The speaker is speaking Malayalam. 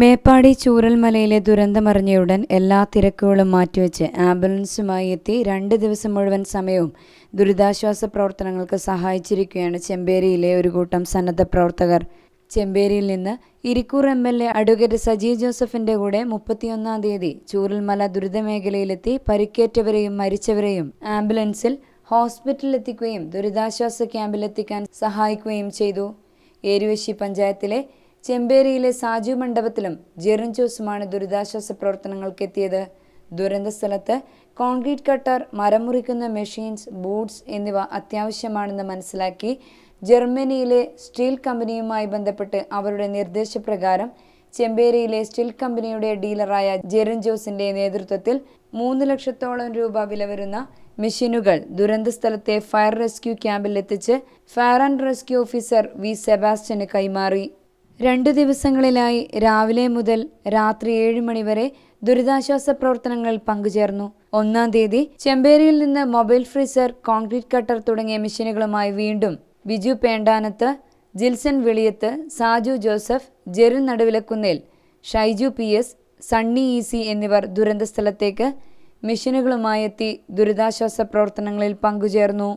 മേപ്പാടി ചൂരൽമലയിലെ ദുരന്തമറിഞ്ഞയുടൻ എല്ലാ തിരക്കുകളും മാറ്റിവെച്ച് ആംബുലൻസുമായി എത്തി രണ്ട് ദിവസം മുഴുവൻ സമയവും ദുരിതാശ്വാസ പ്രവർത്തനങ്ങൾക്ക് സഹായിച്ചിരിക്കുകയാണ് ചെമ്പേരിയിലെ ഒരു കൂട്ടം സന്നദ്ധ പ്രവർത്തകർ. ചെമ്പേരിയിൽ നിന്ന് Irikkur M L A advocate Saji ജോസഫിന്റെ കൂടെ മുപ്പത്തിയൊന്നാം തീയതി ചൂരൽമല ദുരിതമേഖലയിലെത്തി പരിക്കേറ്റവരെയും മരിച്ചവരെയും ആംബുലൻസിൽ ഹോസ്പിറ്റലിലെത്തിക്കുകയും ദുരിതാശ്വാസ ക്യാമ്പിലെത്തിക്കാൻ സഹായിക്കുകയും ചെയ്തു. ഏരുവശി പഞ്ചായത്തിലെ ചെമ്പേരിയിലെ സാജു മണ്ഡപത്തിലും ജെറിൻ ജോസുമാണ് ദുരിതാശ്വാസ പ്രവർത്തനങ്ങൾക്ക് എത്തിയത് ദുരന്ത സ്ഥലത്ത് കോൺക്രീറ്റ് കട്ടർ മരം മുറിക്കുന്ന മെഷീൻസ് ബൂട്ട്സ് എന്നിവ അത്യാവശ്യമാണെന്ന് മനസ്സിലാക്കി ജർമ്മനിയിലെ സ്റ്റീൽ കമ്പനിയുമായി ബന്ധപ്പെട്ട് അവരുടെ നിർദ്ദേശപ്രകാരം ചെമ്പേരിയിലെ സ്റ്റീൽ കമ്പനിയുടെ ഡീലറായ ജെറിൻ ജോസിന്റെ നേതൃത്വത്തിൽ മൂന്ന് ലക്ഷത്തോളം രൂപ വില വരുന്ന മെഷീനുകൾ ദുരന്ത സ്ഥലത്തെ ഫയർ റെസ്ക്യൂ ക്യാമ്പിൽ എത്തിച്ച് fire and rescue officer V സെബാസ്റ്റ്യന് കൈമാറി. രണ്ടു ദിവസങ്ങളിലായി രാവിലെ മുതൽ രാത്രി ഏഴ് മണിവരെ ദുരിതാശ്വാസ പ്രവർത്തനങ്ങളിൽ പങ്കുചേർന്നു. ഒന്നാം തീയതി ചെമ്പേരിയിൽ നിന്ന് മൊബൈൽ ഫ്രീസർ കോൺക്രീറ്റ് കട്ടർ തുടങ്ങിയ മെഷീനുകളുമായി വീണ്ടും Biju Pendanath Jilson Veliyath Saju Joseph Jerin Naduvilakunnel Shaiju P S Sunny E C എന്നിവർ ദുരന്ത സ്ഥലത്തേക്ക് മെഷീനുകളുമായി എത്തി ദുരിതാശ്വാസ പ്രവർത്തനങ്ങളിൽ പങ്കുചേർന്നു.